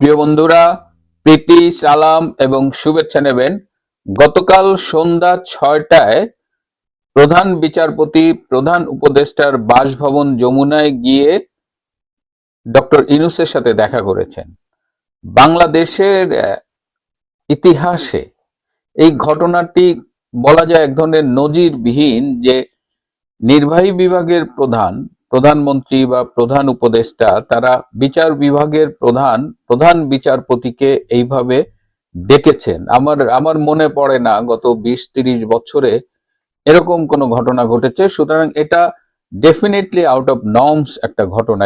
প্রিয় বন্ধুরা, প্রীতি, সালাম এবং শুভেচ্ছা নেবেন। গতকাল সন্ধ্যা ছয়টায় প্রধান বিচারপতি, প্রধান উপদেষ্টার বাসভবন যমুনায় গিয়ে ডক্টর ইনুসের সাথে দেখা করেছেন। বাংলাদেশের ইতিহাসে এই ঘটনাটি বলা যায় এক ধরনের নজিরবিহীন যে নির্বাহী বিভাগের প্রধান প্রধানমন্ত্রী বা প্রধান উপদেষ্টা, তারা বিচার বিভাগের প্রধান প্রধান বিচারপতিকে এইভাবে ডেকেছেন। আমার আমার মনে পড়ে না গত বিশ তিরিশ বছরে এরকম কোনো ঘটনা ঘটেছে। সুতরাং এটা ডেফিনেটলি আউট অফ নর্মস একটা ঘটনা।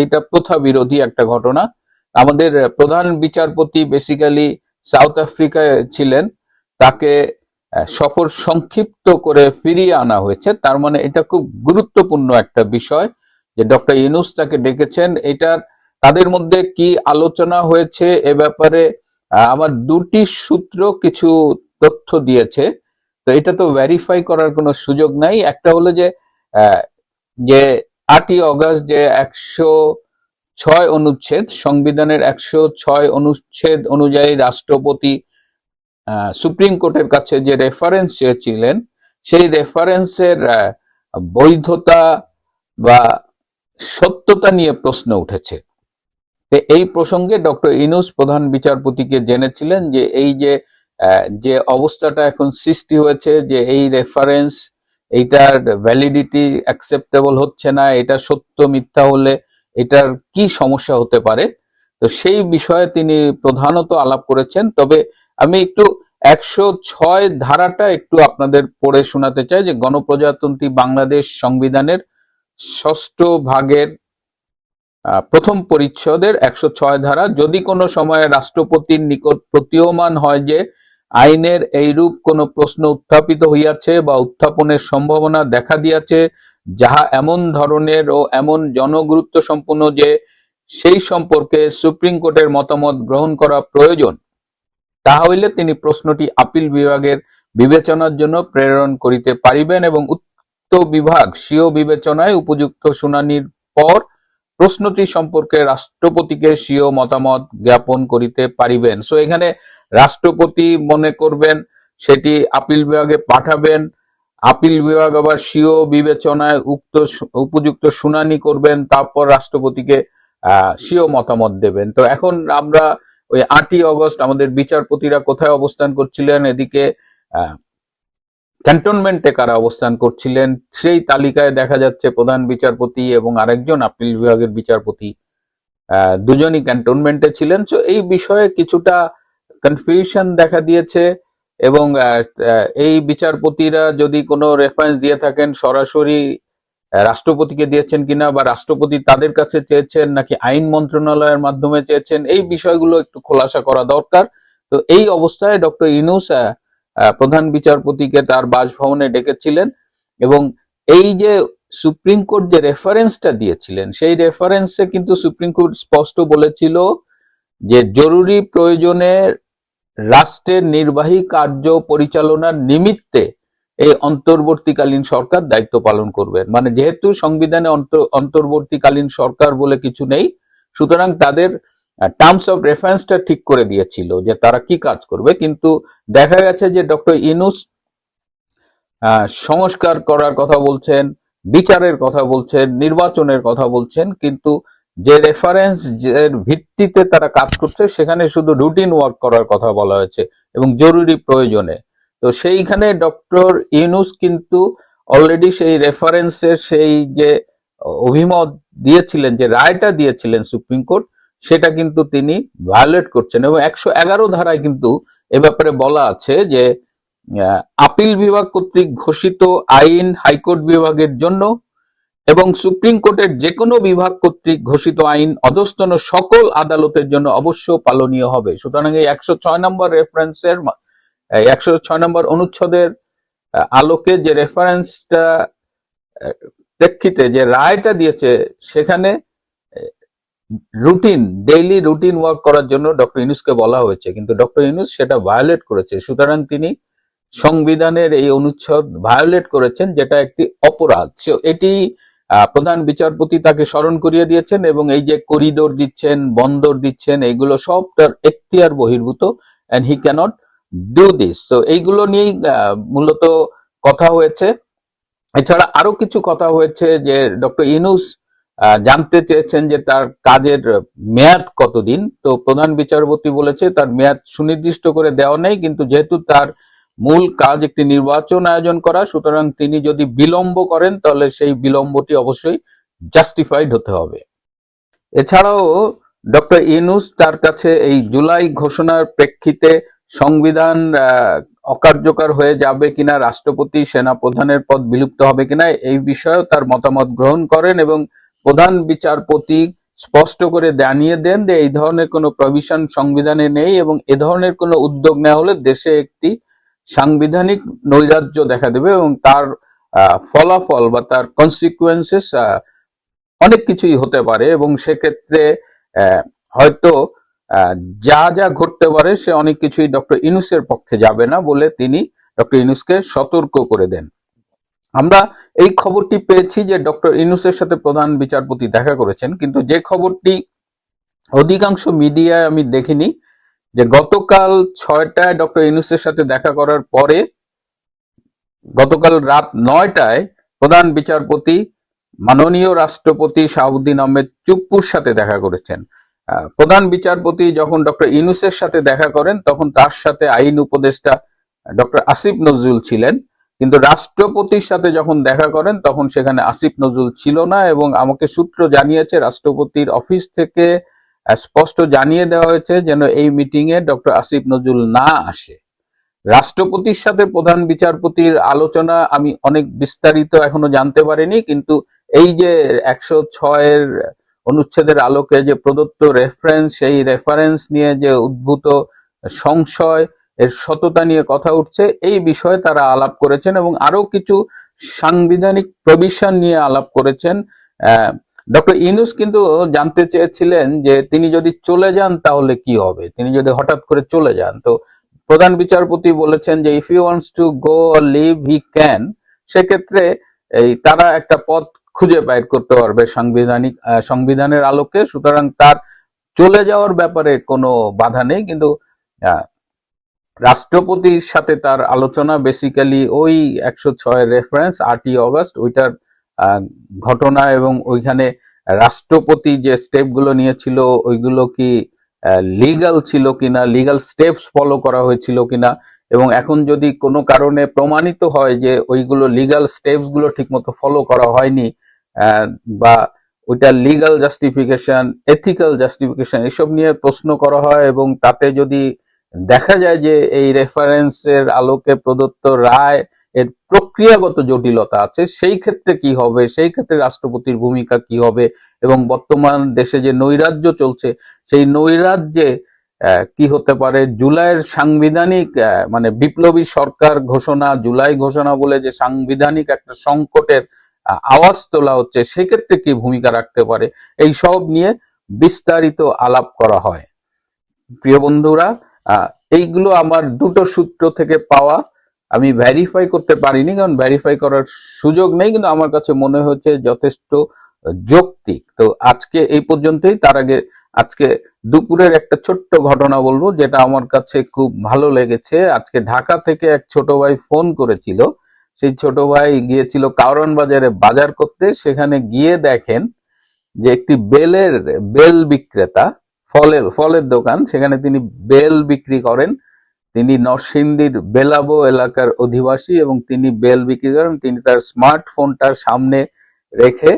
এইটা প্রথা বিরোধী একটা ঘটনা। আমাদের প্রধান বিচারপতি বেসিক্যালি সাউথ আফ্রিকায় ছিলেন। তাকে সফর সংক্ষিপ্ত করে ফিরিয়ে আনা হয়েছে। তার মানে এটা খুব গুরুত্বপূর্ণ একটা বিষয় যে ডক্টর ইউনুস তাকে ডেকেছেন। এটার তাদের মধ্যে কি আলোচনা হয়েছে এ ব্যাপারে আমার দুটি সূত্র কিছু তথ্য দিয়েছে। তো এটা তো ভেরিফাই করার কোনো সুযোগ নাই। একটা হলো যে যে আটই অগস্ট যে একশো ছয় অনুচ্ছেদ, সংবিধানের একশো ছয় অনুচ্ছেদ অনুযায়ী রাষ্ট্রপতি সুপ্রিম কোর্টের কাছে যে রেফারেন্স চেয়েছিলেন, সেই রেফারেন্সের বৈধতা বা সত্যতা নিয়ে প্রশ্ন উঠেছে। এই প্রসঙ্গে ডক্টর ইনুস প্রধান বিচারপতিকে জেনেছিলেন যে এই যে যে অবস্থাটা এখন সৃষ্টি হয়েছে, যে এই রেফারেন্স এইটার ভ্যালিডিটি অ্যাকসেপ্টেবল হচ্ছে না, এটা সত্য মিথ্যা হলে এটার কি সমস্যা হতে পারে? তো সেই বিষয়ে তিনি প্রধানত আলাপ করেছেন। তবে আমি একটু একশো ছয় ধারাটা একটু আপনাদের পড়ে শোনাতে চাই যে গণপ্রজাতন্ত্রী বাংলাদেশ সংবিধানের ষষ্ঠ ভাগের প্রথম পরিচ্ছদের একশো ছয় ধারা, যদি কোনো সময়ে রাষ্ট্রপতির নিকট প্রতীয়মান হয় যে আইনের এইরূপ কোনো প্রশ্ন উত্থাপিত হইয়াছে বা উত্থাপনের সম্ভাবনা দেখা দিয়াছে, যাহা এমন ধরনের ও এমন জনগুরুত্ব সম্পন্ন যে সেই সম্পর্কে সুপ্রিম কোর্টের মতামত গ্রহণ করা প্রয়োজন তাহা হইলে তিনি প্রশ্নটি আপিল বিভাগের বিবেচনার জন্য প্রেরণ করিতে পারিবেন এবং উক্ত বিভাগ স্বীয় বিবেচনায় উপযুক্ত শুনানির পর প্রশ্নটি সম্পর্কে রাষ্ট্রপতিকে স্বীয় মতামত জ্ঞাপন করিতে পারিবেন। সো এখানে রাষ্ট্রপতি মনে করবেন, সেটি আপিল বিভাগে পাঠাবেন, আপিল বিভাগ আবার স্বীয় বিবেচনায় উক্ত উপযুক্ত শুনানি করবেন, তারপর রাষ্ট্রপতিকে, আহ, স্বীয় মতামত দেবেন। তো, এখন আমরা ওই আটই অগস্ট আমাদের বিচারপতিরা কোথায় অবস্থান করছিলেন, এদিকে ক্যান্টনমেন্টে কারা অবস্থান করছিলেন, সেই তালিকায় দেখা যাচ্ছে প্রধান বিচারপতি এবং আরেকজন আপিল বিভাগের বিচারপতি দুজনই ক্যান্টনমেন্টে ছিলেন। তো এই বিষয়ে কিছুটা কনফিউশন দেখা দিয়েছে এবং এই বিচারপতিরা যদি কোনো রেফারেন্স দিয়ে থাকেন, সরাসরি রাষ্ট্রপতিকে দিয়েছেন কিনা বা রাষ্ট্রপতি তাদের কাছে চেয়েছেন নাকি আইন মন্ত্রণালয়ের মাধ্যমে চেয়েছেন, এই বিষয়গুলো একটু খোলাসা করা দরকার। তো এই অবস্থায় ডক্টর ইনুস প্রধান বিচারপতিকে তার বাসভবনে ডেকেছিলেন এবং এই যে সুপ্রিম কোর্ট যে রেফারেন্সটা দিয়েছিলেন, সেই রেফারেন্সে কিন্তু সুপ্রিম কোর্ট স্পষ্ট বলেছিল যে জরুরি প্রয়োজনে রাষ্ট্রের নির্বাহী কার্য পরিচালনার নিমিত্তে এই অন্তর্বর্তীকালীন সরকার দায়িত্ব পালন করবেন। মানে যেহেতু সংবিধানে অন্ত- অন্তর্বর্তীকালীন সরকার বলে কিছু নেই, সুতরাং তাদের টার্মস অফ রেফারেন্সটা ঠিক করে দিয়েছিল যে তারা কি কাজ করবে। কিন্তু দেখা গেছে যে ডক্টর ইনুস সংস্কার করার কথা বলছেন, বিচারের কথা বলছেন, নির্বাচনের কথা বলছেন, কিন্তু যে রেফারেন্স এর ভিত্তিতে তারা কাজ করছে, সেখানে শুধু রুটিন ওয়ার্ক করার কথা বলা হয়েছে এবং জরুরি প্রয়োজনে। তো সেইখানে ডক্টর ইউনুস কিন্তু অলরেডি সেই রেফারেন্সের সেই যে অভিমত দিয়েছিলেন, যে রায়টা দিয়েছিলেন সুপ্রিম কোর্ট, সেটা কিন্তু তিনি ভায়োলেট করছেন এবং একশো এগারো ধারায় কিন্তু এ ব্যাপারে বলা আছে যে আপিল বিভাগ কর্তৃক ঘোষিত আইন হাইকোর্ট বিভাগের জন্য এবং সুপ্রিম কোর্টের যে কোনো বিভাগ কর্তৃক ঘোষিত আইন অধস্তন সকল আদালতের জন্য অবশ্য পালনীয় হবে। সুতরাং এই একশো ছয় নম্বর রেফারেন্সের একশো ছয় নম্বর অনুচ্ছেদের আলোকে যে রেফারেন্সটা প্রেক্ষিতে যে রায়টা দিয়েছে, সেখানে রুটিন ডেইলি রুটিন ওয়ার্ক করার জন্য ডক্টর ইউনুসকে বলা হয়েছে। কিন্তু ডক্টর ইউনুস সেটা ভায়োলেট করেছে। সুতরাং তিনি সংবিধানের এই অনুচ্ছেদ ভায়োলেট করেছেন, যেটা একটি অপরাধ। এটি প্রধান বিচারপতি তাকে স্মরণ করিয়ে দিয়েছেন এবং এই যে করিডোর দিচ্ছেন, বন্দর দিচ্ছেন এইগুলো সব তার এখতিয়ার বহির্ভূত and he cannot do this তো এইগুলো নিয়েই মূলত কথা হয়েছে। এছাড়া আরও কিছু কথা হয়েছে যে ডক্টর ইনুস জানতে চেয়েছেন যে তার কাজের মেয়াদ কতদিন। তো প্রধান বিচারপতি বলেছে তার মেয়াদ সুনির্দিষ্ট করে দেওয়া নেই, কিন্তু যেহেতু তার মূল কাজ একটি নির্বাচন আয়োজন করা, সুতরাং তিনি যদি বিলম্ব করেন, তাহলে সেই বিলম্বটি অবশ্যই জাস্টিফাইড হতে হবে। এছাড়াও ডক্টর ইনুস তার কাছে এই জুলাই ঘোষণার প্রেক্ষিতে সংবিধান অকার্যকর হয়ে যাবে কিনা, রাষ্ট্রপতি, সেনাপ্রধানের পদ বিলুপ্ত হবে কিনা, এই বিষয়েও তার মতামত গ্রহণ করেন এবং প্রধান বিচারপতি স্পষ্ট করে জানিয়ে দেন যে এই ধরনের কোনো প্রভিশন সংবিধানে নেই এবং এ ধরনের কোনো উদ্যোগ নেওয়া হলে দেশে একটি সাংবিধানিক নৈরাজ্য দেখা দেবে এবং তার ফলাফল বা তার কনসিকুয়েন্সেস অনেক কিছুই হতে পারে এবং সেক্ষেত্রে হয়তো যা যা ঘটতে পারে সে অনেক কিছুই ডক্টর ইনুসের পক্ষে যাবে না বলে তিনি ডক্টর ইনুসকে সতর্ক করে দেন। আমরা এই খবরটি পেয়েছি যে ডক্টর ইনুসের সাথে প্রধান বিচারপতি দেখা করেছেন, কিন্তু যে খবরটি অধিকাংশ মিডিয়ায় আমি দেখিনি যে গতকাল ছয়টায় ডক্টর ইনুসের সাথে দেখা করার পরে গতকাল রাত নয়টায় প্রধান বিচারপতি, মাননীয় রাষ্ট্রপতি শাহাবুদ্দিন আহমেদ চুপ্পুর সাথে দেখা করেছেন। প্রধান বিচারপতি যখন ডক্টর ইনুসের সাথে দেখা করেন, তখন তার সাথে আইন উপদেষ্টা ডক্টর আসিফ নজরুল ছিলেন। কিন্তু রাষ্ট্রপতির সাথে যখন দেখা করেন, তখন সেখানে আসিফ নজরুল ছিল না এবং আমাকে সূত্র জানিয়েছে, রাষ্ট্রপতির অফিস থেকে স্পষ্ট জানিয়ে দেওয়া হয়েছে যেন এই মিটিং এ ডক্টর আসিফ নজরুল না আসে। রাষ্ট্রপতির সাথে প্রধান বিচারপতির আলোচনা আমি অনেক বিস্তারিত এখনও জানতে পারিনি, কিন্তু এই যে একশো ছয়ের অনুচ্ছেদের আলোকে যে প্রদত্ত রেফারেন্স সেই রেফারেন্স নিয়ে যে উদ্ভূত সংশয়, এর সততা নিয়ে কথা উঠছে, এই বিষয়ে তারা আলাপ করেছেন এবং আরও কিছু সাংবিধানিক প্রভিশন নিয়ে আলাপ করেছেন। ডক্টর ইনুস কিন্তু জানতে চেয়েছিলেন যে তিনি যদি চলে যান তাহলে কি হবে? তিনি যদি হঠাৎ করে চলে যান, তো প্রধান বিচারপতি বলেছেন যে if you wants to go leave he can সেক্ষেত্রে এই তারা একটা পথ খুঁজে বাইর করতে পারবে সাংবিধানিক সংবিধানের আলোকে। সুতরাং তার চলে যাওয়ার ব্যাপারে কোনো বাধা নেই, কিন্তু রাষ্ট্রপতির সাথে তার আলোচনা বেসিক্যালি ওই একশো ছয় রেফারেন্স আটই অগস্ট ওইটার ঘটনা এবং ওইখানে রাষ্ট্রপতি যে স্টেপগুলো নিয়েছিল, ওইগুলো কি লিগাল ছিল কিনা লিগাল স্টেপস ফলো করা হয়েছিল কিনা, এবং এখন যদি কোনো কারণে প্রমাণিত হয় যে ওইগুলো লিগাল স্টেপসগুলো ঠিকমতো ফলো করা হয়নি বা ওইটা লিগাল জাস্টিফিকেশন এথিক্যাল জাস্টিফিকেশন এসব নিয়ে প্রশ্ন করা হয় এবং তাতে যদি দেখা যায় যে এই রেফারেন্সের আলোকে প্রদত্ত রায় এর প্রক্রিয়াগত জটিলতা আছে। সেই ক্ষেত্রে কি হবে? সেই ক্ষেত্রে রাষ্ট্রপতির ভূমিকা কি হবে? এবং বর্তমান দেশে যে নৈরাজ্য চলছে, সেই নৈরাজ্যে কি হতে পারে? জুলাইয়ের সাংবিধানিক মানে বিপ্লবী সরকার ঘোষণা, জুলাই ঘোষণা বলে যে সাংবিধানিক একটা সংকটের আওয়াজ তোলা হচ্ছে, সেক্ষেত্রে কি ভূমিকা রাখতে পারে? এই সব নিয়ে বিস্তারিত আলাপ করা হয়। প্রিয় বন্ধুরা এইগুলো আমার দুটো সূত্র থেকে পাওয়া। আমি ভেরিফাই করতে পারিনি, কারণ ভেরিফাই করার সুযোগ নেই, কিন্তু আমার কাছে মনে হচ্ছে যথেষ্ট যৌক্তিক। তো আজকে এই পর্যন্তই, তার আগে আজকে দুপুরের একটা ছোট্ট ঘটনা বলব, যেটা আমার কাছে খুব ভালো লেগেছে। আজকে ঢাকা থেকে এক ছোট ভাই ফোন করেছিল। সেই ছোট ভাই গিয়েছিল কারণ বাজারে বাজার করতে। সেখানে গিয়ে দেখেন যে একটি বেলের, বেল বিক্রেতা ফলের ফলের দোকান, সেখানে তিনি বেল বিক্রি করেন। তিনি নরসিংদীর বেলাবো এলাকার অধিবাসী এবং তিনি বেল বিক্রি করেন তিনি তার স্মার্টফোনটার সামনে রেখে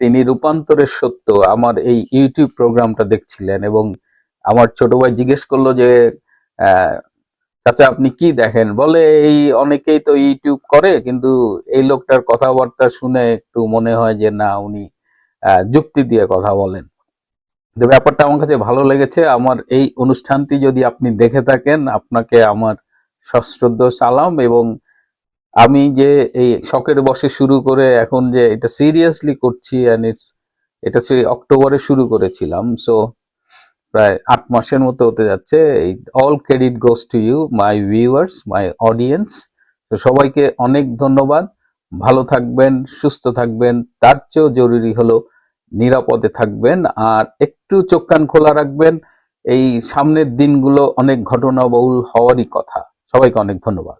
তিনি রূপান্তরের সত্য। আমার এই ইউটিউব প্রোগ্রামটা দেখছিলেন এবং আমার ছোট ভাই জিজ্ঞেস করল যে চাচা আপনি কি দেখেন? বলে, এই অনেকেই তো ইউটিউব করে, কিন্তু এই লোকটার কথাবার্তা শুনে একটু মনে হয় যে না, উনি যুক্তি দিয়ে কথা বলেন। ব্যাপারটা আমার কাছে ভালো লেগেছে, আমার এই অনুষ্ঠানটি যদি আপনি দেখে থাকেন, আপনাকে আমার সশ্রদ্ধ সালাম এবং আমি যে এই শখের বসে শুরু করে এখন যে এটা সিরিয়াসলি করছি অ্যান্ড ইটস এটা সেই অক্টোবরে শুরু করেছিলাম সো প্রায় আট মাসের মতো হতে যাচ্ছে। এই all credit goes to you my viewers my audience তো সবাইকে অনেক ধন্যবাদ। ভালো থাকবেন, সুস্থ থাকবেন, তার চেয়েও জরুরি হলো নিরাপদে থাকবেন। আর একটু চোখ কান খোলা রাখবেন। এই সামনের দিনগুলো অনেক ঘটনাবহুল হওয়ারই কথা। সবাইকে অনেক ধন্যবাদ।